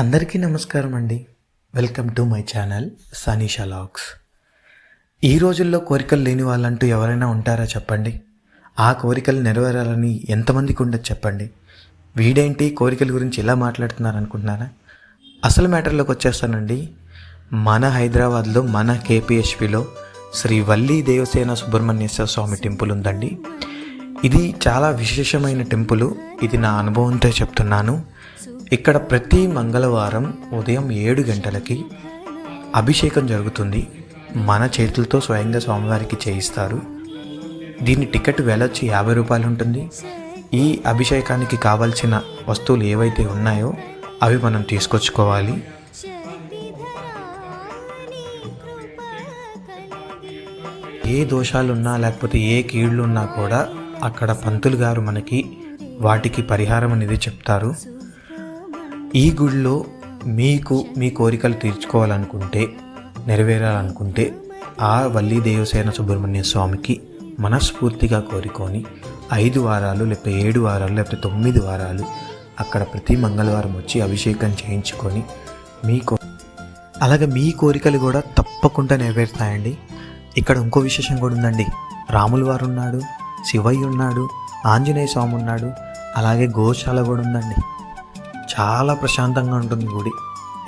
అందరికీ నమస్కారం అండి. Welcome to my channel Sanisha Lux ఈ రోజుల్లో కోరికలు లేని వాళ్ళంటూ ఎవరైనా ఉంటారా చెప్పండి? ఆ కోరికలు నెరవేరాలని ఎంతమందికి ఉండదు చెప్పండి. వీడేంటి కోరికల గురించి ఇలా మాట్లాడుతున్నారు అనుకుంటున్నారా అసలు మ్యాటర్లోకి వచ్చేస్తానండి. మన హైదరాబాద్లో మన కేపీఎస్పిలో శ్రీ వల్లి దేవసేన సుబ్రహ్మణ్యేశ్వర స్వామి టెంపుల్ ఉందండి. ఇది చాలా విశేషమైన టెంపుల్. ఇది నా అనుభవంతో చెప్తున్నాను. ఇక్కడ ప్రతి మంగళవారం ఉదయం ఏడు గంటలకి అభిషేకం జరుగుతుంది. మన చేతులతో స్వయంగా స్వామివారికి చేయిస్తారు. దీని టికెట్ వెల వచ్చి యాభై రూపాయలు ఉంటుంది. ఈ అభిషేకానికి కావాల్సిన వస్తువులు ఏవైతే ఉన్నాయో అవి మనం తీసుకొచ్చుకోవాలి. ఏ దోషాలున్నా లేకపోతే ఏ కీళ్ళు ఉన్నా కూడా అక్కడ పంతులు గారు మనకి వాటికి పరిహారం అనేది చెప్తారు. ఈ గుడిలో మీకు మీ కోరికలు తీర్చుకోవాలనుకుంటే నెరవేరాలనుకుంటే ఆ వల్లి దేవసేన సుబ్రహ్మణ్య స్వామికి మనస్ఫూర్తిగా కోరుకొని ఐదు వారాలు లేకపోతే ఏడు వారాలు లేకపోతే తొమ్మిది వారాలు అక్కడ ప్రతి మంగళవారం వచ్చి అభిషేకం చేయించుకొని మీ కో అలాగే మీ కోరికలు కూడా తప్పకుండా నెరవేరుతాయండి. ఇక్కడ ఇంకో విశేషం కూడా ఉందండి. రాములు వారు ఉన్నాడు శివయ్య ఉన్నాడు ఆంజనేయ స్వామి ఉన్నాడు అలాగే గోశాల కూడా ఉందండి. చాలా ప్రశాంతంగా ఉంటుంది గుడి.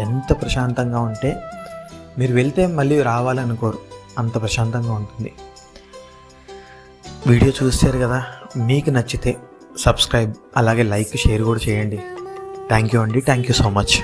ఎంత ప్రశాంతంగా ఉంటే మీరు వెళ్తే మళ్ళీ రావాలనుకోరు. అంత ప్రశాంతంగా ఉంటుంది. వీడియో చూస్తారు కదా మీకు నచ్చితే సబ్స్క్రైబ్ అలాగే లైక్ షేర్ కూడా చేయండి. థ్యాంక్ యూ అండి. Thank you so much